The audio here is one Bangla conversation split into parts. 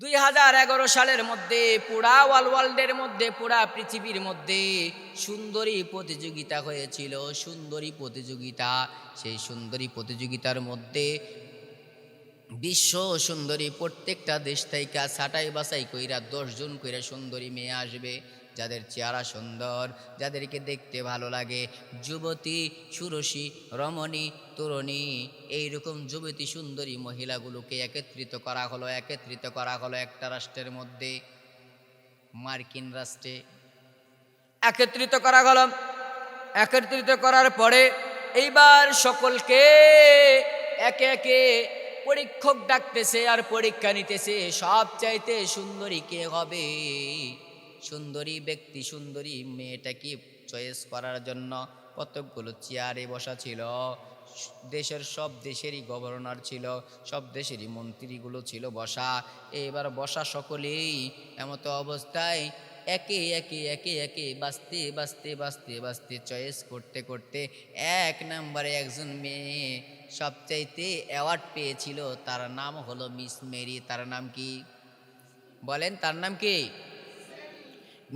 দুই হাজার এগারো সালের মধ্যে, পুরা ওয়াল ওয়ার্ল্ডের মধ্যে, পুরা পৃথিবীর মধ্যে সুন্দরী প্রতিযোগিতা হয়েছিল। সুন্দরী প্রতিযোগিতা, সেই সুন্দরী প্রতিযোগিতার মধ্যে বিশ্ব সুন্দরী প্রত্যেকটা দেশ থেকে ছাটাই বাছাই কইরা দশজন কইরা সুন্দরী মেয়ে আসবে। যাদের চেহারা সুন্দর, যাদেরকে দেখতে ভালো লাগে, যুবতী, সুরসী, রমণী, তরুণী, এইরকম যুবতী সুন্দরী মহিলাগুলোকে একত্রিত করা হলো, একত্রিত করা হলো একটা রাষ্ট্রের মধ্যে, মার্কিন রাষ্ট্রে। একত্রিত করা গেল একত্রিত করার পরে এইবার সকলকে একে একে পরীক্ষক ডাকতেছে আর পরীক্ষা নিতেছে সব চাইতে সুন্দরী কে হবে? সুন্দরী ব্যক্তি সুন্দরী মেয়েটাকে চয়েস করার জন্য কতকগুলো চেয়ারে বসা ছিল? দেশের সব দেশেরই গভর্নর ছিল, সব দেশেরই মন্ত্রীগুলো ছিল বসা। এবার বসা সকলেই এমতো অবস্থায় একে একে একে একে বাঁচতে বাঁচতে বাঁচতে বাঁচতে চয়েস করতে করতে এক নম্বরে একজন মেয়ে সবচাইতে অ্যাওয়ার্ড পেয়েছিল, তার নাম হলো মিস মেরি তার নাম কি? বলেন তার নাম কি?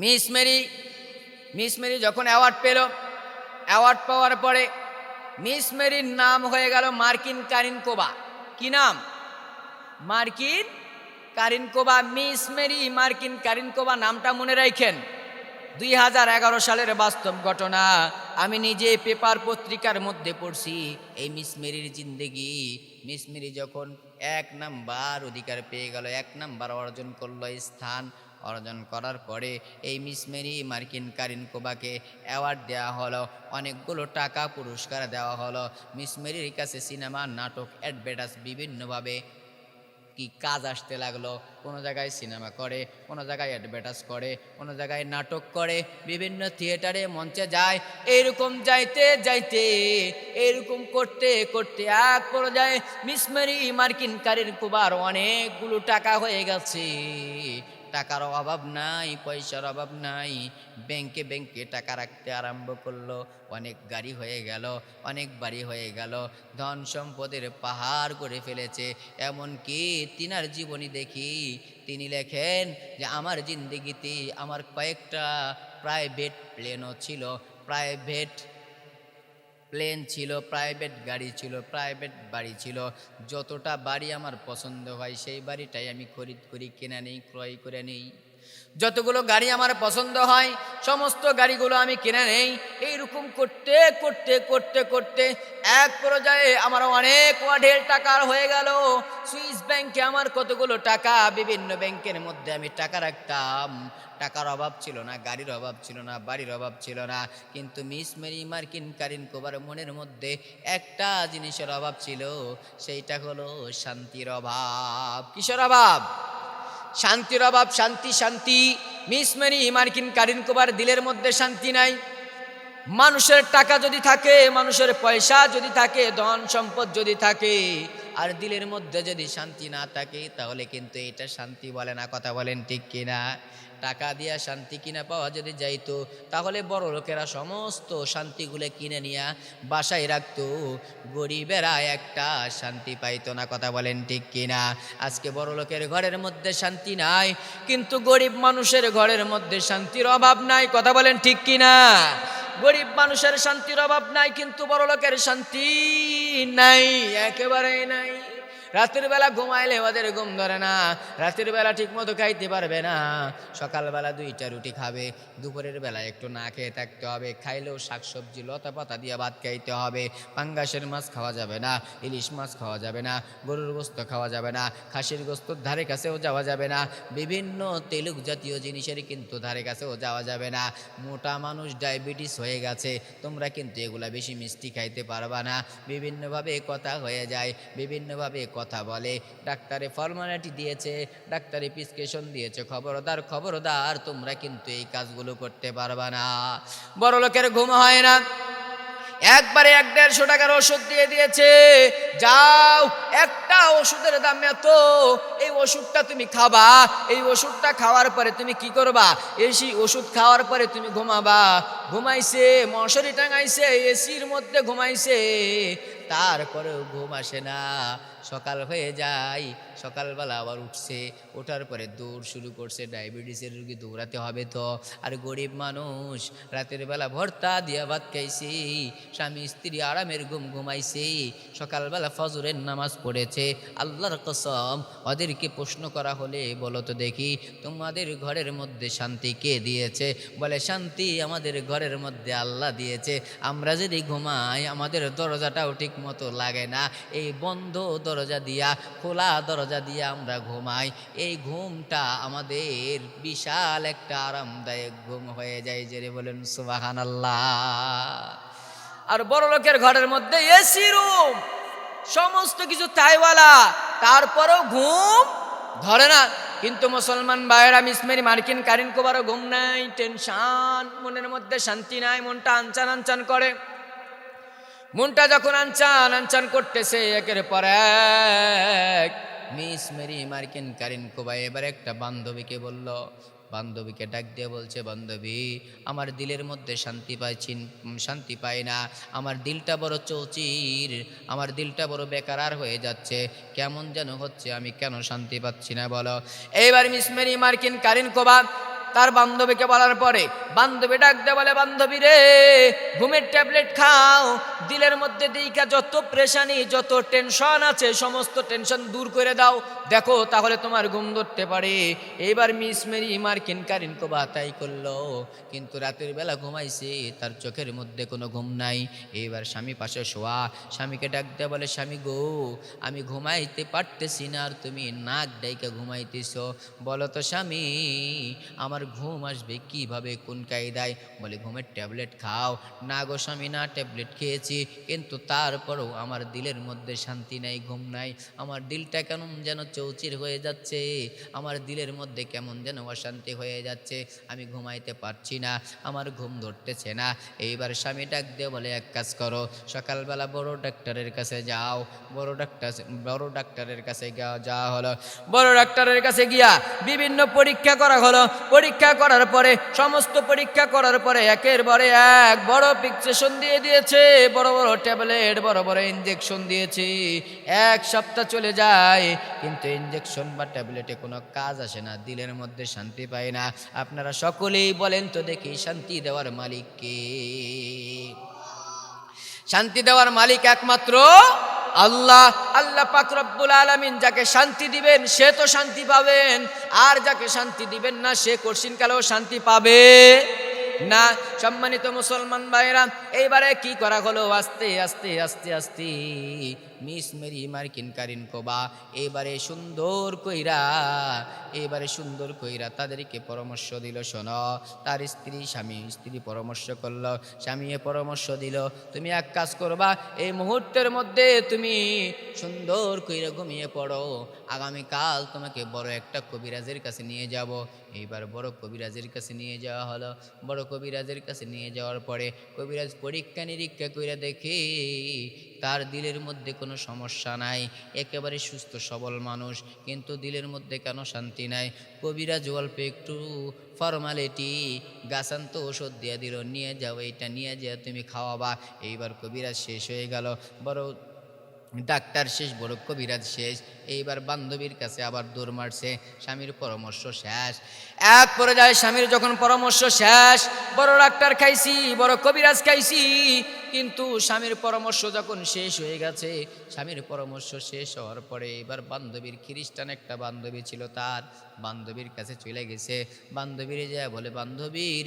মিস মেরি মিস মেরি যখন অ্যাওয়ার্ড পেল, অ্যাওয়ার্ড পাওয়ার পরে মিস মেরির নাম হয়ে গেল মার্কিন কারিন কোবা কি নাম? Markin Karin Koba Miss Mary Markin Karin Koba নামটা মনে রাখেন। দুই হাজার এগারো সালের বাস্তব ঘটনা, আমি নিজে পেপার পত্রিকার মধ্যে পড়ছি, এই মিস মেরির জিন্দেগি। মিস মেরি যখন এক নাম্বার অধিকার পেয়ে গেল, এক নাম্বার অর্জন করল স্থান অর্জন করার পরে এই মিস মেরি মার্কিন কারিন কোবাকে অ্যাওয়ার্ড দেওয়া হলো, অনেকগুলো টাকা পুরস্কার দেওয়া হলো। মিস মেরির কাছে সিনেমা, নাটক, অ্যাডভার্টাইজ বিভিন্নভাবে কি কাজ আসতে লাগল, কোনো জায়গায় সিনেমা করে, কোনো জায়গায় অ্যাডভার্টাইজ করে, কোনো জায়গায় নাটক করে, বিভিন্ন থিয়েটারে মঞ্চে যায় এইরকম যাইতে যাইতে এইরকম করতে করতে এক পর্যায়ে মিসমেরি মার্কিন কারির কুবার অনেকগুলো টাকা হয়ে গেছে। টাকার অভাব নাই, পয়সার অভাব নাই। ব্যাংকে ব্যাংকে টাকা রাখতে আরম্ভ করল, অনেক গাড়ি হয়ে গেল, অনেক বাড়ি হয়ে গেল, ধন সম্পদের পাহাড় করে ফেলেছে। এমনকি তিনার জীবনী দেখি, তিনি লেখেন যে, আমার জিন্দিগিতে আমার কয়েকটা প্রাইভেট প্লেনও ছিল। প্রাইভেট প্লেন ছিল, প্রাইভেট গাড়ি ছিল, প্রাইভেট বাড়ি ছিল। যতটা বাড়ি আমার পছন্দ হয়, সেই বাড়িটাই আমি খরিদ করি, কিনে নিই, ক্রয় করে নেই। যতগুলো গাড়ি আমার পছন্দ হয়, সমস্ত গাড়িগুলো আমি কিনে নেই। এইরকম করতে করতে করতে করতে এক পর্যায়ে আমার অনেক ওয়ার্ডের টাকার হয়ে গেল। সুইস ব্যাংকে আমার কতগুলো টাকা, বিভিন্ন ব্যাংকের মধ্যে আমি টাকা রাখতাম। টাকার অভাব ছিল না, গাড়ির অভাব ছিল না, বাড়ির অভাব ছিল না। কিন্তু মিস মেরি মার্কিন কারিন কোবার মনের মধ্যে একটা জিনিসের অভাব ছিল, সেইটা হলো শান্তির অভাব। কিসের অভাব? শান্তির অভাব, শান্তি শান্তি। মিস মেরি, মার্কিন কারিন কোবার দিলের মধ্যে শান্তি নাই। মানুষের টাকা যদি থাকে, মানুষের পয়সা যদি থাকে, ধন সম্পদ যদি থাকে, আর দিলের মধ্যে যদি শান্তি না থাকে, তাহলে কিন্তু এটা শান্তি বলে না, কথা বলেন ঠিক কিনা? টাকা দিয়া শান্তি কিনা পাওয়া যদি যাইতো, তাহলে বড় লোকেরা সমস্ত শান্তিগুলো কিনে নিয়ে বাসায় রাখতো। গরিবেরা একটা শান্তি পাইতো না, কথা বলেন ঠিক কিনা? আজকে বড় লোকের ঘরের মধ্যে শান্তি নাই, কিন্তু গরিব মানুষের ঘরের মধ্যে শান্তির অভাব নাই, কথা বলেন ঠিক কিনা? গরিব মানুষের শান্তির অভাব নাই, কিন্তু বড় লোকের শান্তি নাই, একেবারেই নাই। রাতের বেলা ঘুমাইলে ওদের ঘুম ধরে না। রাতের বেলা ঠিক মতো খাইতে পারবে না। সকালবেলা দুইটা রুটি খাবে, দুপুরের বেলা একটু না খেয়ে থাকতে হবে, খাইলেও শাকসবজি লতা পাতা দিয়ে ভাত খাইতে হবে। পাঙ্গাসের মাছ খাওয়া যাবে না, ইলিশ মাছ খাওয়া যাবে না, গরুর গোস্ত খাওয়া যাবে না, খাসির গোস্তর ধারে কাছেও যাওয়া যাবে না। বিভিন্ন তেলুক জাতীয় জিনিসের কিন্তু ধারে কাছেও যাওয়া যাবে না। মোটা মানুষ ডায়াবেটিস হয়ে গেছে, তোমরা কিন্তু এগুলা বেশি মিষ্টি খাইতে পারবা না। বিভিন্নভাবে কথা হয়ে যায়, বিভিন্নভাবে কথা বলে। ডাক্তারে ফর্মালিটি দিয়েছে, ডাক্তারে প্রিসক্রিপশন দিয়েছে, খবরদার খবরদার, তোমরা কিন্তু এই কাজগুলো করতে পারবা না। বড় লোকের ঘুম হয় না। একবারে এক দেড়শো টাকার ওষুধ দিয়ে দিয়েছে। যাও, একটা ওষুধের দাম এত। এই ওষুধটা তুমি খাবা। এই ওষুধটা খাওয়ার পরে তুমি কি করবা? এসি ওষুধ খাওয়ার পরে তুমি ঘুমাবা। ঘুমাইছে, মশারি টাঙাইছে, এসির মধ্যে ঘুমাইছে। তারপরেও ঘুম আসে না। সকাল হয়ে যায়, সকালবেলা আবার উঠছে, ওঠার পরে দৌড় শুরু করছে, ডায়াবেটিসের রুগী দৌড়াতে হবে তো। আর গরিব মানুষ, রাতের বেলা ভর্তা দিয়া ভাত খাইছে, স্বামী স্ত্রী আরামের ঘুম ঘুমাইছে, সকালবেলা ফজরের নামাজ পড়েছে। আল্লাহর কসম, ওদেরকে প্রশ্ন করা হলে বলো তো দেখি, তোমাদের ঘরের মধ্যে শান্তি কে দিয়েছে? বলে, শান্তি আমাদের ঘরের মধ্যে আল্লাহ দিয়েছে। আমরা যদি ঘুমাই, আমাদের দরজাটাও ঠিক মতো লাগে না। এই বন্ধ দরজা দিয়া, খোলা দরজা দিয়া আমরা ঘুমাই। এই ঘুমটা আমাদের বিশাল একটা আরামদায়ক ঘুম হয়ে যায় যে বলেন সুবাহান আর বড় লোকের ঘরের মধ্যে এসি রুম, সমস্ত কিছু তাইওয়ালা, তারপরেও ঘুম ধরে না। কিন্তু মুসলমান ভাইয়েরা মিসমেরি মার্কিন কারিন কোবারও ঘুম নাই, টেনশান, মনের মধ্যে শান্তি নাই, মনটা আনচান আনচান করে। মনটা যখন আনচান আনচান করতেছে একের পর এক। মিস মেরি মার্কিন কারিন কোবাই এবার একটা বান্ধবীকে বলল বান্ধবীকে ডাক দিয়ে বলছে বান্ধবী আমার দিলের মধ্যে শান্তি উম, শান্তি পাই না। আমার দিলটা বড় চৌচির আমার দিলটা বড় বেকারার হয়ে যাচ্ছে। কেমন যেন হচ্ছে আমি কেন শান্তি পাচ্ছি না বলো। এইবার Miss Mary Markin Karin Koba তার বান্ধবীকে বলার পরে, বান্ধবী ডাকতে বলে, বান্ধবী রে, ঘুমের ট্যাবলেট খাও। দিলের মধ্যে দিইকা যত প্রেশানি যত টেনশন আছে, সমস্ত টেনশন দূর করে দাও। দেখো, তাহলে তোমার ঘুম ধরতে পারে। এইবার Miss Mary Markin Karin Koba তাই করল। কিন্তু রাতের বেলা ঘুমাইছে, তার চোখের মধ্যে কোনো ঘুম নাই। এইবার স্বামী পাশে শোয়া, স্বামীকে ডাকতে বলে, স্বামী গো, আমি ঘুমাইতে পারতেছি না, আর তুমি নাক ডাইকা ঘুমাইতেছ। বলো তো, স্বামী, আমার ঘুম আসবে কীভাবে? কোন কায়দায়? বলে, ঘুমের ট্যাবলেট খাও। না গো স্বামী, না, ট্যাবলেট খেয়েছি, কিন্তু তারপরেও আমার দিলের মধ্যে শান্তি নাই, ঘুম নাই। আমার দিলটা কেন যেন চৌচির হয়ে যাচ্ছে। আমার দিলের মধ্যে কেমন যেন অশান্তি হয়ে যাচ্ছে। আমি ঘুমাইতে পারছি না, আমার ঘুম ধরতেছে না। এইবার স্বামী ডাক দিয়ে বলে, এক কাজ করো, সকালবেলা বড় ডাক্তারের কাছে যাও। বড় ডাক্তার, বড় ডাক্তারের কাছে যাওয়া হলো। বড় ডাক্তারের কাছে গিয়া বিভিন্ন পরীক্ষা করা হলো। পরীক্ষা করার পরে, সমস্ত পরীক্ষা করার পরে একের পরে এক বড় পিকচেশন দিয়ে দিয়েছে। বড় বড় ট্যাবলেট, বড় বড় ইঞ্জেকশন দিয়েছে। এক সপ্তাহ চলে যায়, কিন্তু ইঞ্জেকশন বা ট্যাবলেটে কোনো কাজ আসে না, দিলের মধ্যে শান্তি পায় না। আপনারা সকলেই বলেন তো দেখি, শান্তি দেওয়ার মালিক কে? শান্তি দেওয়ার মালিক একমাত্র আল্লাহ। আল্লাহ পাক রব্বুল আলামিন যাকে শান্তি দিবেন, সে তো শান্তি পাবেন। আর যাকে শান্তি দিবেন না, সে কঠিন কালেও শান্তি পাবে না। সম্মানিত মুসলমান ভাইরা এইবারে কি করা হলো? আস্তে আস্তে আস্তে আস্তে। Miss Mary Markin Karin Koba, এবারে সুন্দর কইরা, এবারে সুন্দর কইরা তাদেরকে পরামর্শ দিল, শোনো। তার স্ত্রী স্বামী, স্ত্রী পরামর্শ করল, স্বামী পরামর্শ দিল, তুমি এক কাজ করবা, এই মুহূর্তের মধ্যে তুমি সুন্দর কইরা ঘুমিয়ে পড়ো। আগামীকাল তোমাকে বড় একটা কবিরাজের কাছে নিয়ে যাব। এইবার বড় কবিরাজের কাছে নিয়ে যাওয়া হলো। বড় কবিরাজের কাছে নিয়ে যাওয়ার পরে কবিরাজ পরীক্ষা নিরীক্ষা করে দেখে তার দিলের মধ্যে কোনো সমস্যা নাই। একেবারে সুস্থ, সবল মানুষ। কিন্তু দিলের মধ্যে কেন শান্তি নাই? কবিরাজ অল্প একটু ফর্মালিটি, গাছান্ত ওষুধ দিয়ে দিল। নিয়ে যাও, এইটা নিয়ে যাও তুমি খাওয়াবা। এইবার কবিরাজ শেষ হয়ে গেল। বড় ডাক্তার শেষ বড় কবিরাজ শেষ। এইবার বান্ধবীর কাছে আবার দৌড় মারছে, স্বামীর পরামর্শ শেষ। এক পরে যায় স্বামীর যখন পরামর্শ শেষ, বড় ডাক্তার খাইছি বড় কবিরাজ খাইছি, কিন্তু স্বামীর পরামর্শ যখন শেষ হয়ে গেছে, স্বামীর পরামর্শ শেষ হওয়ার পরে এবার বান্ধবীর খ্রিস্টান একটা বান্ধবী ছিল তার। বান্ধবীর কাছে চলে গেছে। বান্ধবীর যা বলে বান্ধবীর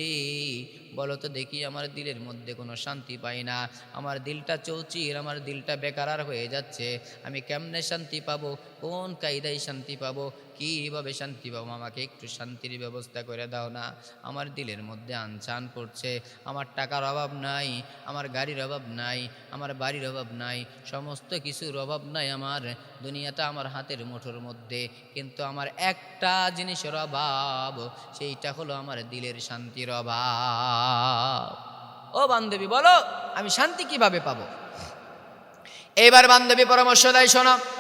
বলো তো দেখি আমার দিলের মধ্যে কোনো শান্তি পাই না। আমার দিলটা চৌচির, আমার দিলটা বেকারার হয়ে যাচ্ছে। আমি কেমনে শান্তি পাবো? কোন কায়দায় শান্তি পাবো? কীভাবে শান্তি পাবো আমাকে একটু শান্তির ব্যবস্থা করে দাও না। আমার দিলের মধ্যে আনচান পড়ছে, আমার টাকার অভাব নাই, আমার গাড়ির অভাব নাই, আমার বাড়ির অভাব নাই, সমস্ত কিছুর অভাব নাই আমার, দুনিয়াটা আমার হাতের মুঠোর মধ্যে। কিন্তু আমার একটা জিনিসের অভাব, সেইটা হলো আমার দিলের শান্তির অভাব। ও বান্ধবী, বলো, আমি শান্তি কীভাবে পাবো? এবার বান্ধবী পরামর্শ দেয়, শোনো।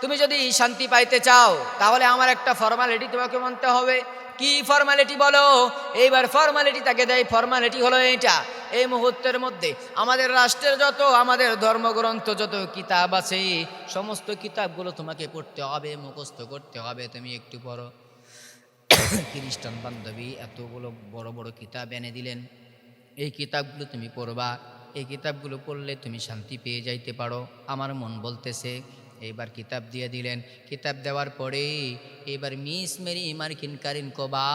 তুমি যদি শান্তি পাইতে চাও, তাহলে আমার একটা ফর্মালিটি তোমাকে মানতে হবে। কি ফর্মালিটি বলো? এইবার ফর্মালিটি তাকে দেয় ফর্মালিটি হলো এইটা। এই মুহূর্তের মধ্যে আমাদের রাষ্ট্রের যত, আমাদের ধর্মগ্রন্থ যত কিতাব আছে, সমস্ত কিতাবগুলো তোমাকে পড়তে হবে, মুখস্থ করতে হবে। তুমি একটু পড়ো। খ্রিস্টান বান্ধবী এতগুলো বড় বড় কিতাব এনে দিলেন। এই কিতাবগুলো তুমি পড়বা। এই কিতাবগুলো পড়লে তুমি শান্তি পেয়ে যাইতে পারো। আমার মন বলতেছে এইবার কিতাব দিয়ে দিলেন। কিতাব দেওয়ার পরে এবার Miss Mary Markin Karin Koba,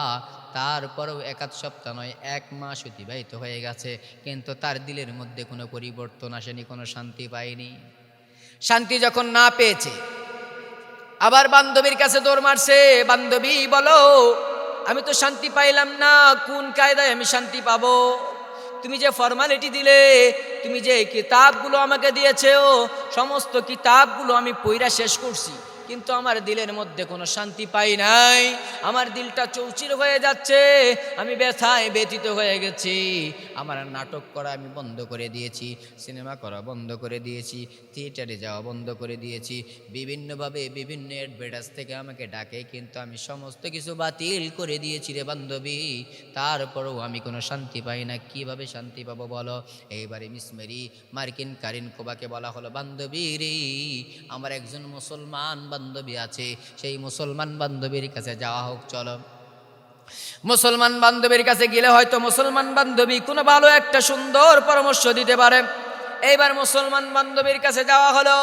তারপরেও এক আধ সপ্তাহ নয়, এক মাস অতিবাহিত হয়ে গেছে। কিন্তু তার দিলের মধ্যে কোনো পরিবর্তন আসেনি, কোনো শান্তি পায়নি। শান্তি যখন না পেয়েছে, আবার বান্ধবীর কাছে দৌড় মারছে, বান্ধবী, বলো, আমি তো শান্তি পাইলাম না, কোন কায়দায় আমি শান্তি পাবো? তুমি যে ফর্মালিটি দিলে, তুমি যে কিতাবগুলো আমাকে দিয়েছ সমস্ত কিতাবগুলো আমি পইরা শেষ করছি। কিন্তু আমার দিলের মধ্যে কোনো শান্তি পাই নাই। আমার দিলটা চৌচির হয়ে যাচ্ছে, আমি ব্যথায় ব্যথিত হয়ে গেছি। আমার নাটক করা আমি বন্ধ করে দিয়েছি, সিনেমা করা বন্ধ করে দিয়েছি, থিয়েটারে যাওয়া বন্ধ করে দিয়েছি। বিভিন্নভাবে বিভিন্ন অ্যাডভার্টাইজ থেকে আমাকে ডাকে, কিন্তু আমি সমস্ত কিছু বাতিল করে দিয়েছি রে বান্ধবী। তারপরেও আমি কোনো শান্তি পাই না, কীভাবে শান্তি পাবো বলো? এইবারে মিস মেরি, মার্কিন কারিন কোবাকে বলা হলো, বান্ধবী রে, আমার একজন মুসলমান বান্ধবী আছে, সেই মুসলমান বান্ধবীর কাছে যাওয়া হোক, চলো। মুসলমান বান্ধবীর কাছে গেলে হয়তো মুসলমান বান্ধবী কোনো ভালো একটা সুন্দর পরামর্শ দিতে পারে। এইবার মুসলমান বান্ধবীর কাছে যাওয়া হলো।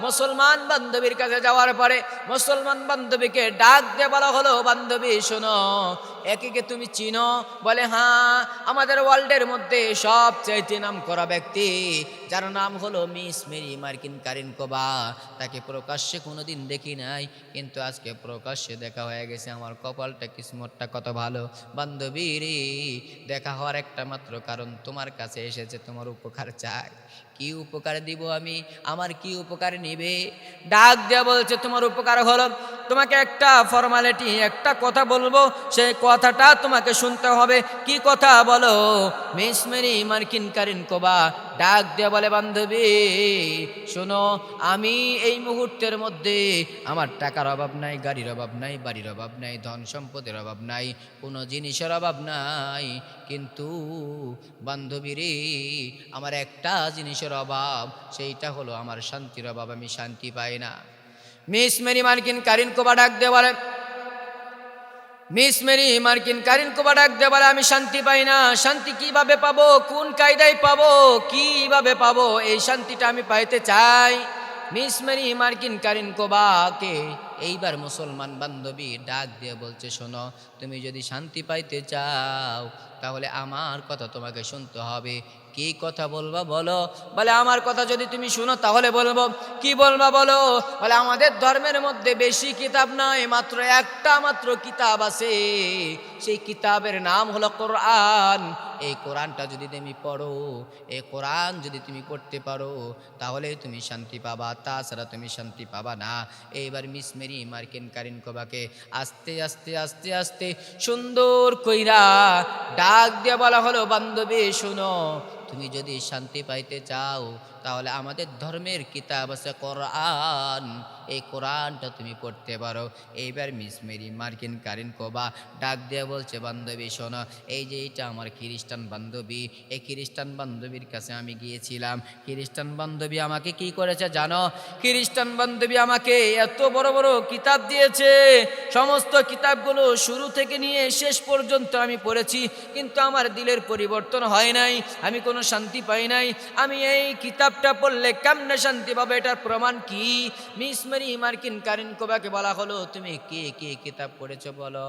মুসলমান বান্ধবীর কাছে যাওয়ার পরে মুসলমান বান্ধবীকে ডাক দিয়ে বলা হলো, বান্ধবী, শোনো একে তুমি চিনো? বলে হ্যাঁ আমাদের ওয়ার্ল্ডের মধ্যে সবচাইতে নাম করা ব্যক্তি, যার নাম হলো Miss Mary Markin Karin Koba. তাকে প্রকাশ্যে কোনোদিন দেখি নাই, কিন্তু আজকে প্রকাশ্যে দেখা হয়ে গেছে। আমার কপালটা কিসমতটা কত ভালো। বান্ধবী রে, দেখা হওয়ার একটা মাত্র কারণ তোমার কাছে এসেছে, তোমার উপকার চাই। কি উপকার দিব আমি? আমার কি উপকার নিবে? ডাক দেওয়া বলছে, তোমার উপকার হলো, তোমাকে একটা ফর্মালিটি একটা কথা বলব সেই কথাটা তোমাকে শুনতে হবে। কি কথা বলো? Miss Mary Markin Karin Koba, ডাক দেওয়া বলে, বান্ধবী, শোনো, আমি এই মুহূর্তের মধ্যে আমার টাকার অভাব নাই, গাড়ির অভাব নাই, বাড়ির অভাব নাই, ধন সম্পদের অভাব নাই, কোনো জিনিসের অভাব নাই। কিন্তু বান্ধবী রে, আমার একটা জিনিসের অভাব, সেইটা হলো আমার শান্তির অভাব, আমি শান্তি পাই না। Miss Mary Markin Karin Koba, ডাক দিয়ে বলে Miss Mary, Markin Karin Koba ডাক দিয়ে বলে আমি শান্তি পাই না। শান্তি কীভাবে পাবো? কোন কায়দায় পাবো? কীভাবে পাবো? এই শান্তিটা আমি পাইতে চাই। মিস মেরি, মার্কিন কারিন কোবাকে এইবার মুসলমান বান্ধবী ডাক দিয়ে বলছে, শোনো, তুমি যদি শান্তি পাইতে চাও, তাহলে আমার কথা তোমাকে শুনতে হবে। কি কথা বলবা বলো? বলে, আমার কথা যদি তুমি শুনো তাহলে বলব। কি বলবা বলো? বলে, আমাদের ধর্মের মধ্যে বেশি কিতাব নয় মাত্র একটা মাত্র কিতাব আছে। সেই কিতাবের নাম হলো কোরআন। এই কোরআনটা যদি তুমি পড়ো, এই কোরআন যদি তুমি পড়তে পারো, তাহলে তুমি শান্তি পাবা। তাছাড়া তুমি শান্তি পাবা না। এইবার মিস মেরি মার্কিন কারিন কোবাকে আস্তে আস্তে আস্তে আস্তে সুন্দর কইরা ডাক দিয়ে বলা হলো, বান্ধবী, শোনো তুমি যদি শান্তি পাইতে চাও তাহলে আমাদের ধর্মের কিতাব আছে, কোরআন। এই কোরআনটা তুমি পড়তে পারো। এইবার Miss Mary Markin Karin Koba ডাক দিয়ে বলছে, বান্ধবী, শোনো, এই যে এইটা আমার খ্রিস্টান বান্ধবী, এই খ্রিস্টান বান্ধবীর কাছে আমি গিয়েছিলাম। খ্রিস্টান বান্ধবী আমাকে কি করেছে জানো? খ্রিস্টান বান্ধবী আমাকে এত বড় বড় কিতাব দিয়েছে। সমস্ত কিতাবগুলো শুরু থেকে নিয়ে শেষ পর্যন্ত আমি পড়েছি, কিন্তু আমার দিলের পরিবর্তন হয় নাই, আমি কোনো শান্তি পাই নাই। আমি এই কিতাবটা পড়লে কেমনে শান্তি পাবে এটার প্রমাণ কি? মিস মেরি মার্কিন কারিন কোবাকে বলা হলো, তুমি কে কে কিতাব পড়েছ বলো?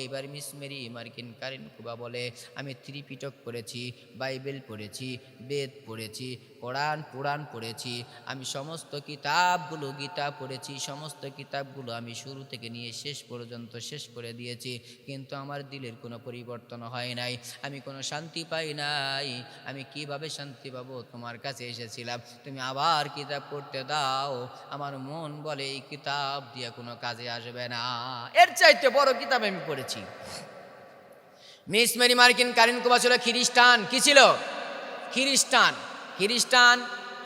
এইবার Miss Mary Markin Karin Koba বলে, আমি ত্রিপিটক পড়েছি, বাইবেল পড়েছি, বেদ পড়েছি কোরআন পুরাণ পড়েছি, আমি সমস্ত কিতাবগুলো গীতা পড়েছি, সমস্ত কিতাবগুলো আমি শুরু থেকে নিয়ে শেষ পর্যন্ত শেষ করে দিয়েছি, কিন্তু আমার দিলের কোনো পরিবর্তন হয় নাই, আমি কোনো শান্তি পাই নাই, আমি কীভাবে শান্তি পাবো? তোমার কাছে এসেছিলাম, তুমি আবার কিতাব পড়তে দাও, আমার মন বলে এই কিতাব দিয়ে কোনো কাজে আসবে না, এর চাইতে বড় কিতাব আমি পড়েছি। Miss Mary Markin Karin Koba ছিল খ্রিস্টান, কি ছিল? খ্রিস্টান। খ্রিস্টান,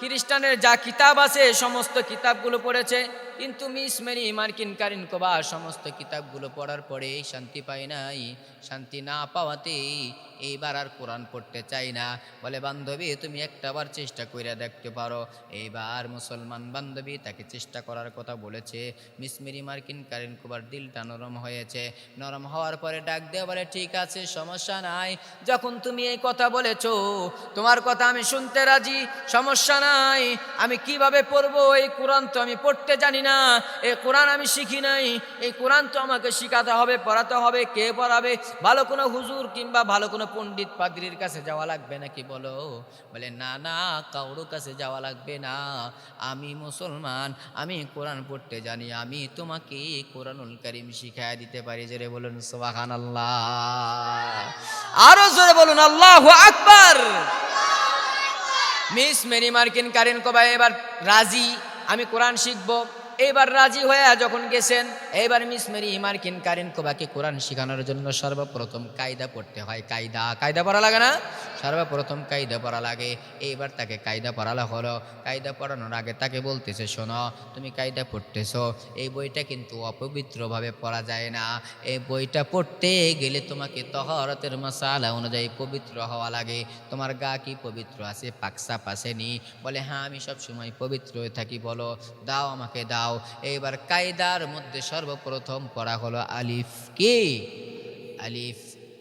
খ্রিস্টানের যা কিতাব আছে, সমস্ত কিতাবগুলো পড়েছে। কিন্তু Miss Mary Markin Karin Koba সমস্ত কিতাবগুলো পড়ার পরে শান্তি পায় নাই, শান্তি না পাওয়াতেই এইবার আর কোরআন পড়তে চাই না। বলে, বান্ধবী, তুমি একটাবার চেষ্টা করে দেখতে পারো। এইবার মুসলমান বান্ধবী তাকে চেষ্টা করার কথা বলেছে। মিস মেরি মার্কিন কারিন কোবার দিলটা নরম হয়েছে। নরম হওয়ার পরে ডাক দেওয়া বলে, ঠিক আছে, সমস্যা নাই। যখন তুমি এই কথা বলেছ, তোমার কথা আমি শুনতে রাজি। সমস্যা নাই। আমি কীভাবে পড়ব? এই কোরআন তো আমি পড়তে জানি না। এই কোরআন আমি শিখি নাই। এই কোরআন তো আমাকে শিখাতে হবে, পড়াতে হবে, কে পড়াবে? ভালো কোনো হুজুর কিংবা ভালো কোনো পণ্ডিত পাদ্রির কাছে যাওয়া লাগবে নাকি বলো? বলে, না না, কারোর কাছে যাওয়া লাগবে না। আমি মুসলমান, আমি কোরআন পড়তে জানি। আমি তোমাকে কোরআনুল করিম শিখাই দিতে পারি। জোরে বলুন সোবাহান আল্লাহ আরও জোরে বলুন, আল্লাহ আকবার। মিস মেরি মার্কিন কারেন কবা এবার রাজি? আমি কোরআন শিখব? এইবার রাজি হয়ে যখন গেছেন এইবার মিস মেরি মার্কিন কারিন কোবাকে কোরআন শিখানোর জন্য সর্বপ্রথম কায়দা পড়তে হয়। কায়দা কায়দা পড়া লাগে না? সর্বপ্রথম কায়দা পড়া লাগে। এইবার তাকে কায়দা পড়ালো হলো। কায়দা পড়ানোর আগে তাকে বলতেছে, শোনো, তুমি কায়দা পড়তেছো। এই বইটা কিন্তু অপবিত্রভাবে পড়া যায় না। এই বইটা পড়তে গেলে তোমাকে তহরতের মশালা অনুযায়ী পবিত্র হওয়া লাগে। তোমার গা কি পবিত্র আছে? পাকসাপ আসেনি? বলে হ্যাঁ আমি সব সময় পবিত্র হয়ে থাকি, বলো। দাও আমাকে, দাও। এইবার কায়দার মধ্যে সর্বপ্রথম পড়া হলো আলিফ কি? আলিফ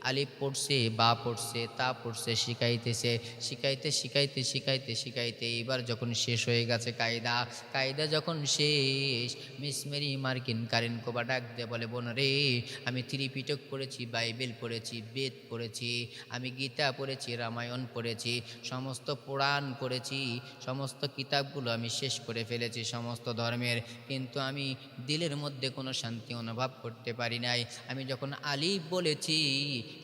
আলিফ পড়ছে, বা পড়ছে, তা পড়ছে, শিখাইতেছে, শিখাইতে শিখাইতে শিখাইতে শিখাইতে এবার যখন শেষ হয়ে গেছে কায়দা কায়দা যখন শেষ, মিস মেরি মার্কিন কারেন কোবা ডাক দিয়ে বলে, বোন রে, আমি ত্রিপিটক পড়েছি, বাইবেল পড়েছি, বেদ পড়েছি, আমি গীতা পড়েছি, রামায়ণ পড়েছি, সমস্ত পুরাণ পড়েছি, সমস্ত কিতাবগুলো আমি শেষ করে ফেলেছি সমস্ত ধর্মের, কিন্তু আমি দিলের মধ্যে কোনো শান্তি অনুভব করতে পারি নাই। আমি যখন আলিফ বলেছি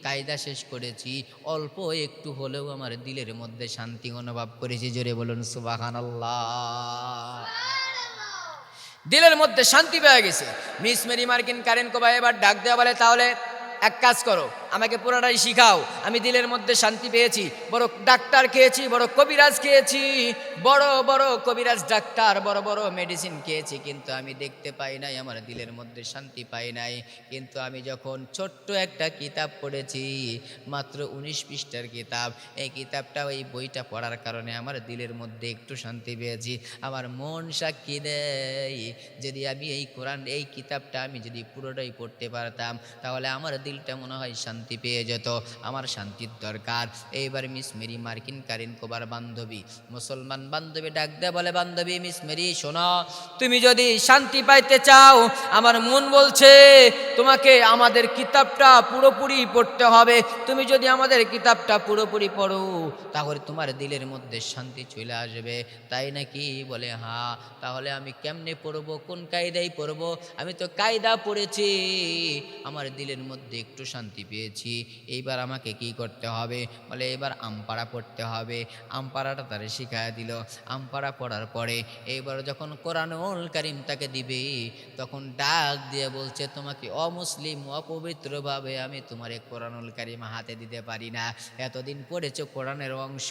কায়দা শেষ করেছি। অল্প একটু হলেও আমার দিলের মধ্যে শান্তি অনুভব করেছি। জোরে বলুন সুবাহান দিলের মধ্যে শান্তি পেয়ে গেছে। মিস মেরি মার্কিন কারেন কোবা এবার ডাক দেওয়া বলে, তাহলে এক কাজ করো আমাকে পুরোটাই শিখাও। আমি দিলের মধ্যে শান্তি পেয়েছি। বড় ডাক্তার খেয়েছি, বড় কবিরাজ খেয়েছি। বড় বড় কবিরাজ ডাক্তার, বড় বড় মেডিসিন খেয়েছি। কিন্তু আমি দেখতে পাই নাই, আমার দিলের মধ্যে শান্তি পাই নাই। কিন্তু আমি যখন ছোট্ট একটা কিতাব পড়েছি, মাত্র উনিশ পৃষ্ঠার কিতাব, এই কিতাবটা ওই বইটা পড়ার কারণে আমার দিলের মধ্যে একটু শান্তি পেয়েছি। আমার মন সাক্ষী দেয়, যদি আমি এই কোরআন, এই কিতাবটা আমি যদি পুরোটাই পড়তে পারতাম, তাহলে আমার দিলটা মনে হয় শান্তি পেয়ে যেত। আমার শান্তির দরকার। এইবার মিস মেরি মার্কিন কারিন কোবার বান্ধবী। মুসলমান বান্ধবী ডাক দে বলে, বান্ধবী, মিস মেরি, শোনো, তুমি যদি শান্তি পাইতে চাও, আমার মন বলছে, তোমাকে আমাদের কিতাবটা পুরোপুরি পড়তে হবে। তুমি যদি আমাদের কিতাবটা পুরোপুরি পড়ো, তাহলে তোমার দিলের মধ্যে শান্তি চলে আসবে। তাই নাকি? বলে হ্যাঁ তাহলে আমি কেমনে পড়ব? কোন কায়দায় পড়ব? আমি তো কায়দা পড়েছি। আমার দিলের মধ্যে একটু শান্তি পেয়েছি এইবার আমাকে কি করতে হবে? বলে, এবার আমপাড়া পড়তে হবে। আমপাড়াটা তারা শিখায় দিল। আমপাড়া পড়ার পরে এইবার যখন কোরআনুল কারিম তাকে দিবে, তখন ডাক দিয়ে বলছে, তোমাকে অমুসলিম, অপবিত্রভাবে আমি তোমার এই কোরআনুল কারিম হাতে দিতে পারি না। এতদিন পড়েছো কোরআনের অংশ,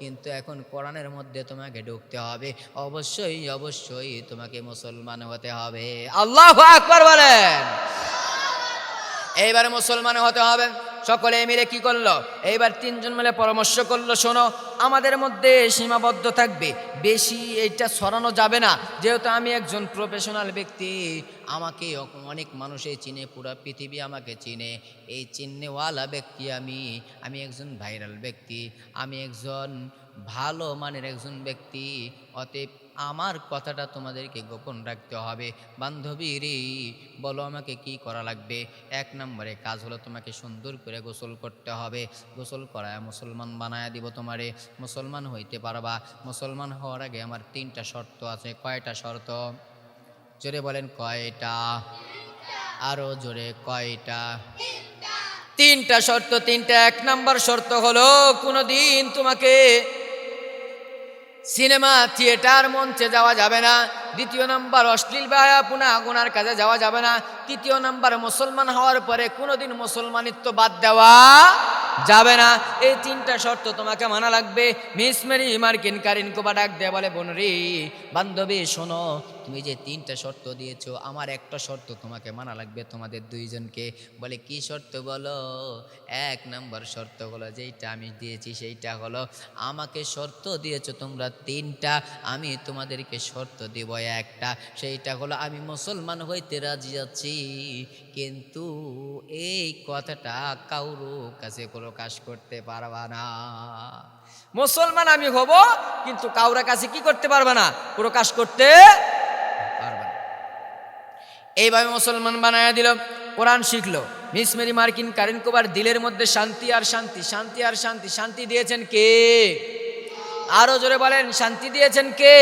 কিন্তু এখন কোরআনের মধ্যে তোমাকে ঢুকতে হবে। অবশ্যই অবশ্যই তোমাকে মুসলমান হতে হবে। আল্লাহ আকবার বলেন। এইবার মুসলমান হতে হবে। সকলে মিলে কি করল? এইবার তিনজন মিলে পরামর্শ করল, শোনো, আমাদের মধ্যে সীমাবদ্ধ থাকবে। বেশি এইটা সরানো যাবে না। যেহেতু আমি একজন প্রফেশনাল ব্যক্তি, আমাকে অনেক মানুষই চিনে, পুরো পৃথিবী আমাকে চিনে। এই চিহ্নেওয়ালা ব্যক্তি আমি। আমি একজন ভাইরাল ব্যক্তি। আমি একজন ভালো মানের একজন ব্যক্তি। অতএব আমার কথাটা তোমাদেরকে গোপন রাখতে হবে। বান্ধবী রে বলো আমাকে কি করা লাগবে? এক নম্বরে কাজ হলো তোমাকে সুন্দর করে গোসল করতে হবে। গোসল করায় মুসলমান বানায় দিব তোমারে। মুসলমান হইতে পারবা। মুসলমান হওয়ার আগে আমার তিনটা শর্ত আছে। কয়টা শর্ত? জোরে বলেন কয়টা? আরও জোরে কয়টা? তিনটা শর্ত, তিনটা। এক নাম্বার শর্ত হলো কোনোদিন তোমাকে সিনেমা, থিয়েটার, মঞ্চে যাওয়া যাবে না। দ্বিতীয় নাম্বার, অশ্লীল বায়া পুনা আগুনার কাজে যাওয়া যাবে না। তৃতীয় নাম্বার, মুসলমান হওয়ার পরে কোনোদিন মুসলমানিত্ব বাদ দেওয়া যাবে না। এই তিনটা শর্ত তোমাকে মানা লাগবে। Miss Mary, Markin Karin Koba ডাক দেয়া বলে বোন রে বান্ধবী, শোনো তুমি যে তিনটা শর্ত দিয়েছ, আমার একটা শর্ত তোমাকে মানা লাগবে, তোমাদের দুইজনকে। বলে, কি শর্ত বলো? এক নম্বর শর্ত হলো, যেইটা আমি দিয়েছি সেইটা হলো, আমাকে শর্ত দিয়েছ তোমরা তিনটা, আমি তোমাদেরকে শর্ত দেব একটা। সেইটা হলো, আমি মুসলমান হইতে রাজি আছি, কিন্তু এই কথাটা কাউরো কাছে প্রকাশ করতে পারবা না। মুসলমান আমি হব, কিন্তু কাউরা কাছে কি করতে পারবে না? প্রকাশ করতে এইভাবে মুসলমান বানায় দিল, কোরআন শিখলো। মিস মেরি মার্কিন কারেন্ট কোবার দিলের মধ্যে শান্তি আর শান্তি শান্তি আর শান্তি শান্তি দিয়েছেন কে? আরও জোরে বলেন, শান্তি দিয়েছেন কে?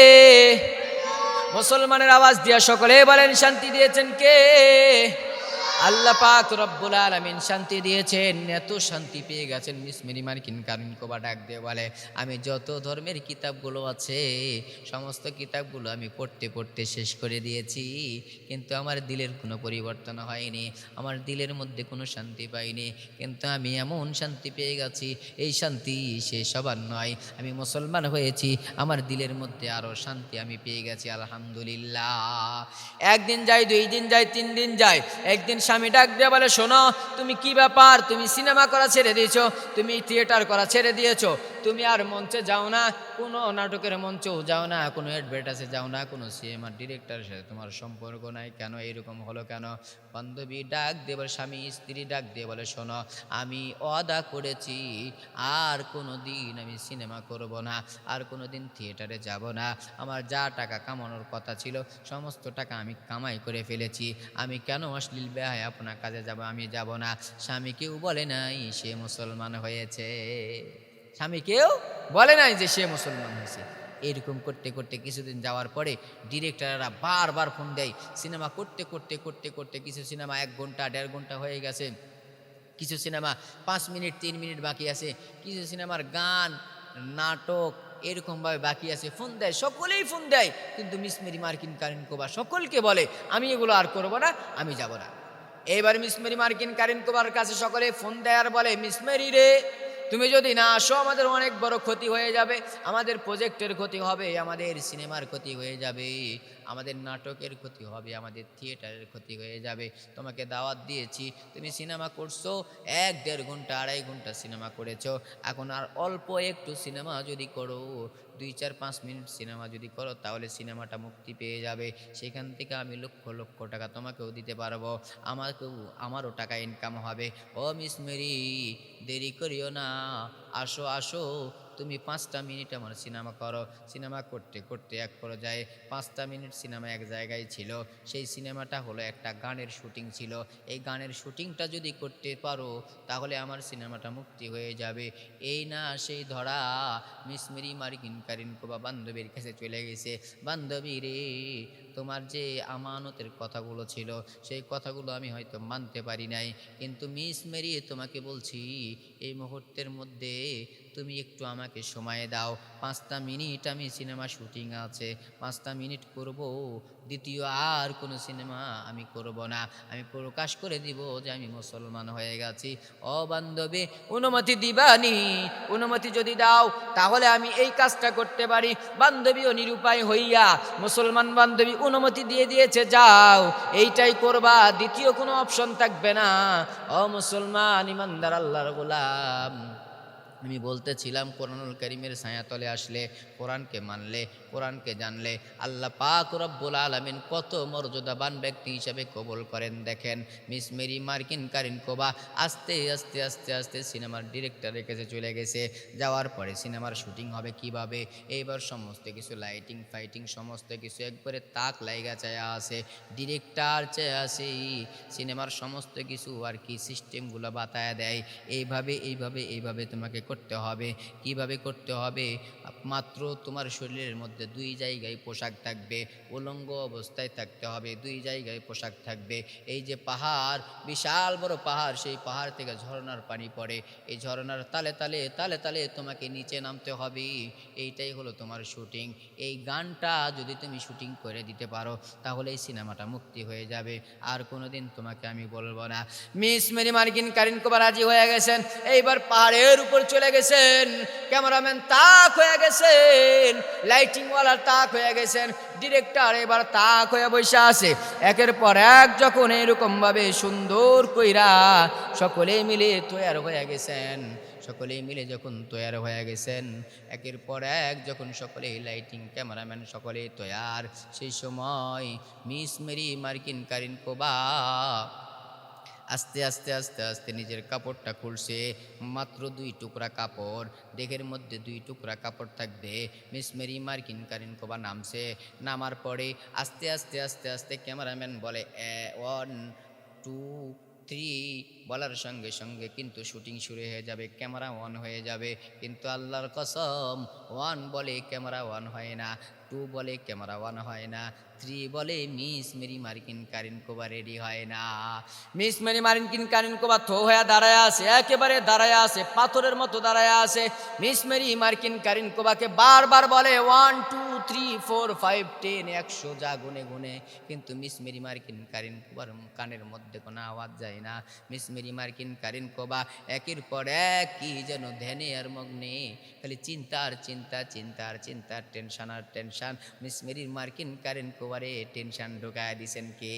মুসলমানের আওয়াজ দিয়া সকলে বলেন, শান্তি দিয়েছেন কে? আল্লাহ পাক রব্বুল আলামিন শান্তি দিয়েছেন। এত শান্তি পেয়ে গেছেন Miss Mary Markin Karin Koba ডাক দিয়ে বলে, আমি যত ধর্মের কিতাবগুলো আছে, সমস্ত কিতাবগুলো আমি পড়তে পড়তে শেষ করে দিয়েছি। কিন্তু আমার দিলের কোনো পরিবর্তন হয়নি, আমার দিলের মধ্যে কোনো শান্তি পাইনি। কিন্তু আমি এমন শান্তি পেয়ে গেছি, এই শান্তি সে সবার নয়। আমি মুসলমান হয়েছি, আমার দিলের মধ্যে আরও শান্তি আমি পেয়ে গেছি, আলহামদুলিল্লাহ। একদিন যাই দুই দিন যাই তিন দিন যাই একদিন স্বামী ডাক দিয়ে বলে, শোনো, তুমি কি ব্যাপার? তুমি সিনেমা করা ছেড়ে দিয়েছ, তুমি থিয়েটার করা ছেড়ে দিয়েছ। তুমি আর মঞ্চে যাও না, কোনো নাটকের মঞ্চেও যাও না, কোনো অ্যাডভার্টাইজে যাও না, কোনো সিনেমার ডিরেক্টরের সাথে তোমার সম্পর্ক নাই, কেন এরকম হলো কেন? বান্ধবী ডাক দিয়ে বলে, স্বামী স্ত্রী ডাক দিয়ে বলে, শোনো, আমি অদা করেছি, আর কোনো দিন আমি সিনেমা করব না, আর কোনো দিন থিয়েটারে যাব না। আমার যা টাকা কামানোর কথা ছিল, সমস্ত টাকা আমি কামাই করে ফেলেছি। আমি কেন অশ্লীল বেহায় আপনার কাজে যাব, আমি যাব না। স্বামী কেউ বলে নাই, সে মুসলমান হয়েছে। স্বামী কেউ বলে নাই যে সে মুসলমান হয়েছে। এরকম করতে করতে কিছুদিন যাওয়ার পরে ডিরেক্টররা বারবার ফোন দেয়। সিনেমা করতে করতে করতে করতে কিছু সিনেমা এক ঘণ্টা, দেড় ঘণ্টা হয়ে গেছে। কিছু সিনেমা পাঁচ মিনিট, তিন মিনিট বাকি আছে। কিছু সিনেমার গান, নাটক এরকমভাবে বাকি আছে। ফোন দেয়, সকলেই ফোন দেয়। কিন্তু Miss Mary Markin Karin Koba সকলকে বলে, আমি এগুলো আর করব না, আমি যাব না। এইবার মিস মেরি মার্কিন কারিন কোবার কাছে সকলে ফোন দেয় আর বলে, মিস মেরি রে তুমি যদি না আসো, আমাদের অনেক বড় ক্ষতি হয়ে যাবে। আমাদের প্রজেক্টের ক্ষতি হবে, আমাদের সিনেমার ক্ষতি হয়ে যাবে, আমাদের নাটকের ক্ষতি হবে, আমাদের থিয়েটারের ক্ষতি হয়ে যাবে। তোমাকে দাওয়াত দিয়েছি, তুমি সিনেমা করছ, এক দেড় ঘণ্টা, আড়াই ঘণ্টা সিনেমা করেছ। এখন আর অল্প একটু সিনেমা যদি করো দুই চার পাঁচ মিনিট সিনেমা যদি করো, তাহলে সিনেমাটা মুক্তি পেয়ে যাবে। সেখান থেকে আমি লক্ষ লক্ষ টাকা তোমাকেও দিতে পারব। আমাকেও, আমারও টাকা ইনকাম হবে। ও মিস মেরি, দেরি করিও না। আসো আসো তুমি পাঁচটা মিনিট আমার সিনেমা করো। সিনেমা করতে করতে এক পর্যায়ে পাঁচটা মিনিট সিনেমা এক জায়গায় ছিল। সেই সিনেমাটা হলো একটা গানের শুটিং ছিল। এই গানের শুটিংটা যদি করতে পারো, তাহলে আমার সিনেমাটা মুক্তি হয়ে যাবে। এই না সেই ধরা, Miss Mary Markin Karin Koba বান্ধবীর কাছে চলে গেছে। বান্ধবী রে তোমার যে আমানতের কথাগুলো ছিল, সেই কথাগুলো আমি হয়তো মানতে পারি নাই। কিন্তু মিস মেরিয়ে তোমাকে বলছি, এই মুহূর্তের মধ্যে তুমি একটু আমাকে সময় দাও। পাঁচটা মিনিট আমি সিনেমা শুটিং আছে, পাঁচটা মিনিট করব। দ্বিতীয় আর কোনো সিনেমা আমি করব না। আমি প্রকাশ করে দিব যে আমি মুসলমান হয়ে গেছি। ও বান্ধবী, অনুমতি দিবানি। অনুমতি যদি দাও, তাহলে আমি এই কাজটা করতে পারি। বান্ধবীও নিরুপায় হইয়া, মুসলমান বান্ধবী অনুমতি দিয়ে দিয়েছে, যাও। এইটাই করবা। দ্বিতীয় কোনো অপশন থাকবে না। ও মুসলমান, ইমানদার, আল্লাহর গোলাম। আমি বলতেছিলাম, কোরআনুল করিমের ছায়াতলে আসলে কোরআনকে মানলে, কোরআনকে জানলে আল্লাহ পাক রব্বুল আলমিন কত মর্যাদাবান ব্যক্তি হিসাবে কবল করেন দেখেন। Miss Mary Markin Karin Koba আস্তে আস্তে আস্তে আস্তে সিনেমার ডিরেক্টরের কাছে চলে গেছে। যাওয়ার পরে সিনেমার শুটিং হবে কীভাবে? এইবার সমস্ত কিছু লাইটিং, ফাইটিং, সমস্ত কিছু একবারে তাক লাইগা চায়া আছে। ডিরেক্টর চেয়ে আছে। সিনেমার সমস্ত কিছু আর কি সিস্টেমগুলো বাতায়া দেয়। এইভাবে এইভাবে এইভাবে তোমাকে করতে হবে, কীভাবে করতে হবে? মাত্র তোমার শরীরের মধ্যে দুই জায়গায় পোশাক থাকবে, উলঙ্গ অবস্থায় থাকতে হবে, দুই জায়গায় পোশাক থাকবে। এই যে পাহাড়, বিশাল বড় পাহাড়, সেই পাহাড় থেকে ঝর্ণার পানি পড়ে। এই ঝর্ণার তালে তালে তালে তালে তোমাকে নিচে নামতে হবে। এইটাই হলো তোমার শুটিং। এই গানটা যদি তুমি শুটিং করে দিতে পারো, তাহলে এই সিনেমাটা মুক্তি হয়ে যাবে। আর কোনোদিন তোমাকে আমি বলব না। Miss Mary Markin Karin Koba রাজি হয়ে গেছেন। এইবার পাহাড়ের উপর চলে গেছেন, ক্যামেরাম্যান তাক হয়ে গেছেন, লাইটিংওয়ালার তাক হয়ে গেছেন, ডিরেক্টর এবার তাক হয়ে বসে আছে। একের পর এক যখন এরকমভাবে সুন্দর কইরা সকলে মিলে তৈয়ার হয়ে গেছেন সকলেই মিলে যখন তৈয়ার হয়ে গেছেন, একের পর এক যখন সকলে লাইটিং ক্যামেরাম্যান সকলে তৈয়ার, সেই সময় Miss Mary Markin Karin Koba আস্তে আস্তে আস্তে আস্তে নিজের কাপড়টা খুলছে। মাত্র দুই টুকরা কাপড়। ডেকের মধ্যে দুই টুকরা কাপড় থাকবে। Miss Mary Markin Karin Koba নামছে। নামার পরে আস্তে আস্তে আস্তে আস্তে ক্যামেরাম্যান বলে ওয়ান, টু, থ্রি বলার সঙ্গে সঙ্গে কিন্তু শুটিং শুরু হয়ে যাবে। ক্যামেরা অন হয়ে যাবে। কিন্তু আল্লাহর কসম, ওয়ান বলে ক্যামেরা অন হয় না। টু বলে ক্যামেরা ওয়ান হয় না থ্রি বলে Miss Mary Markin Karin Koba ready হয় না Miss Mary Markin Karin Koba থো হয়ে দাঁড়ায় আছে একেবারে দাঁড়ায় আছে পাথরের মতো দাঁড়ায় আছে মিস মেরি মার্কিন কারিন কোবাকে বারবার বলে one two three four five ten একশো যা গুনে গুনে কিন্তু মিস মেরি মার্কিন কারিন কোবার কানের মধ্যে কোনো আওয়াজ যায় না Miss Mary Markin Karin Koba একের পর এক কি যেন ধ্যানে আর মগ্নে খালি চিন্তার চিন্তা চিন্তার চিন্তার টেনশন আর টেনশন মিস মেরির মার্কিন কারিন কোবারে টেনশন ঢোকায় দিছেন কে?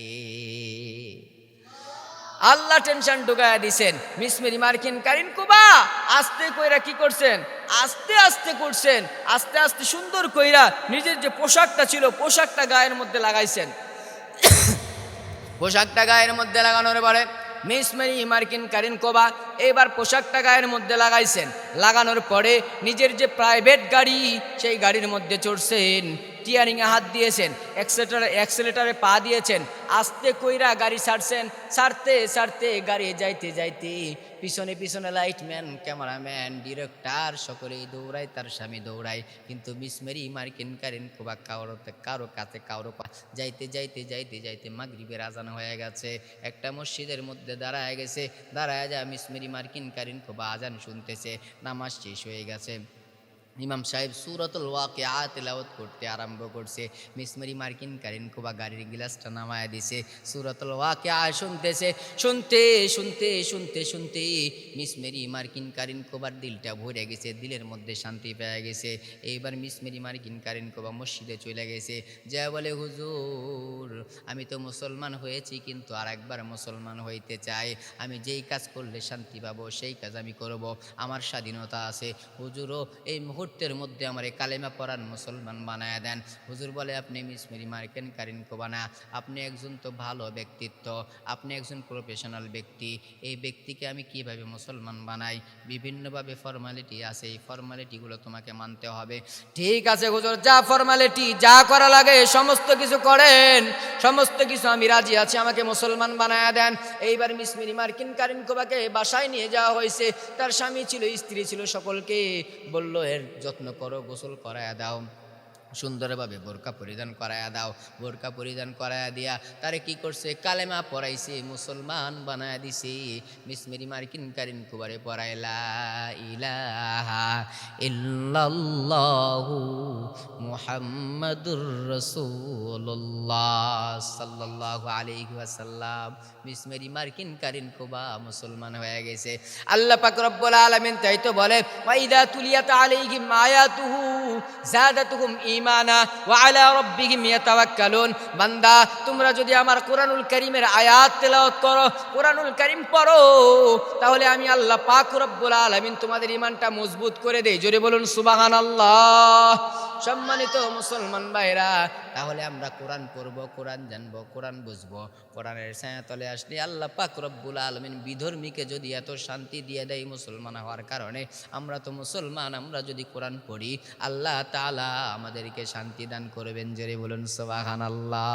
আল্লাহ টেনশন ঢুকায় দিছেন। Miss Mary Markin Karin Koba আস্তে কইরা কি করছেন? আস্তে আস্তে করছেন। আস্তে আস্তে সুন্দর কইরা নিজের যে পোশাকটা ছিল, পোশাকটা গায়ের মধ্যে লাগাইছেন। পোশাকটা গায়ের মধ্যে লাগানোর পরে Miss Mary Markin Karin Koba এইবার পোশাকটা গায়ের মধ্যে লাগাইছেন। লাগানোর পরে নিজের যে প্রাইভেট গাড়ি, সেই গাড়ির মধ্যে চড়ছেন। টিয়ারিংয়ে হাত দিয়েছেন অ্যাক্সেলেটারে অ্যাক্সেলেটারে পা দিয়েছেন, আস্তে কইরা গাড়ি ছাড়ছেন, ছাড়তে ছাড়তে গাড়ি যাইতে যাইতে, পিছনে পিছনে লাইটম্যান ক্যামেরাম্যান ডিরেক্টর সকলেই দৌড়ায়, তার স্বামী দৌড়ায়। কিন্তু Miss Mary Markin Karin Koba কারোতে কারও কাছে কারও যাইতে যাইতে যাইতে যাইতে মাগরিবের আজান হয়ে গেছে। একটা মসজিদের মধ্যে দাঁড়ায় গেছে, দাঁড়ায় যা মিস মেরি মার্কিন কারিন কোবা আজান শুনতেছে, নামাজ শেষ হয়ে গেছে। ইমাম সাহেব সুরতুল ওয়াকে তেলাওয়াত করতে আরম্ভ করছে। মিসমারি মার্কিন কারিন কোবা গাড়ির গ্লাসটা নামায় দিছে। সুরতুল ওয়াকে আ শুনতেছে, শুনতে শুনতে শুনতে শুনতে মিসমেরি মার্কিন কারিন কোবার দিলটা ভরে গেছে, দিলের মধ্যে শান্তি পেয়ে গেছে। এইবার মিসমেরি মার্কিন কারিন কোবা মসজিদে চলে গেছে। যা বলে, হুজুর, আমি তো মুসলমান হয়েছি, কিন্তু আর একবার মুসলমান হইতে চাই। আমি যেই কাজ করলে শান্তি পাবো, সেই কাজ আমি করব। আমার স্বাধীনতা আছে। হুজুরও এই মুহূর্তের মধ্যে আমার এই কালেমা পড়ান মুসলমান বানায় দেন। হুজুর বলে, আপনি মিস মেরি মার্কেন কারিন কোবানা, আপনি একজন তো ভালো ব্যক্তিত্ব, আপনি একজন প্রফেশনাল ব্যক্তি, এই ব্যক্তিকে আমি কীভাবে মুসলমান বানাই? বিভিন্নভাবে ফর্মালিটি আছে, এই ফর্মালিটিগুলো তোমাকে মানতে হবে। ঠিক আছে হুজুর, যা ফর্মালিটি, যা করা লাগে, সমস্ত কিছু করেন, সমস্ত কিছু আমি রাজি আছি, আমাকে মুসলমান বানায় দেন। এইবার মিস মেরি মার্কিন কারিন কোবাকে বাসায় নিয়ে যাওয়া হয়েছে, তার স্বামী ছিল, স্ত্রী ছিল সকলকে বলল, এর যত্ন করো, গোসল করায়া দাও, সুন্দরভাবে বোরকা পরিধান করায়া দাও। বোরকা পরিধান করায়া দিয়া তারে কি করছে? কালেমা পড়াইছে, মুসলমান বানায়া দিছে। মিসমেরি মার্কিন কারিন কুবারে পড়াইলা ইলাহা ইল্লাল্লাহু মুহাম্মাদুর রাসূলুল্লাহ সাল্লাল্লাহু আলাইহি মিসমেরি মার্কিন কারিন কুবা মুসলমান হয়ে গেছে। আল্লাহ পাক রব্বুল আলামিন তাই তো বলে ওয়াইদা তুলিয়াত আলাইহিম আয়াতুহু জাদাতুহুম ঈমানা ওয়া আলা ইয়াতাওয়াক্কালুন। বান্দা, তোমরা যদি আমার কোরআনুল কারীমের আয়াত তেলাওয়াত করো, কোরআনুল কারীম পড়ো, তাহলে আমি আল্লাহ পাক রব্বুল আলামিন তোমাদের ঈমানটা মজবুত করে দেই। জোরে বলুন সুবাহান আল্লাহ সম্মানিত মুসলমান ভাইরা, তাহলে আমরা কোরআন পড়ব, কোরআন জানব, কোরআন বুঝব, কোরআনের ছায়াতলে আসলে আল্লাহ পাক রব্বুল আলমিন বিধর্মীকে যদি এত শান্তি দিয়ে দেয় মুসলমান হওয়ার কারণে, আমরা তো মুসলমান, আমরা যদি কোরআন পড়ি, আল্লাহ তালা আমাদেরকে শান্তি দান করবেন। জেরে বলুন সুবাহান আল্লাহ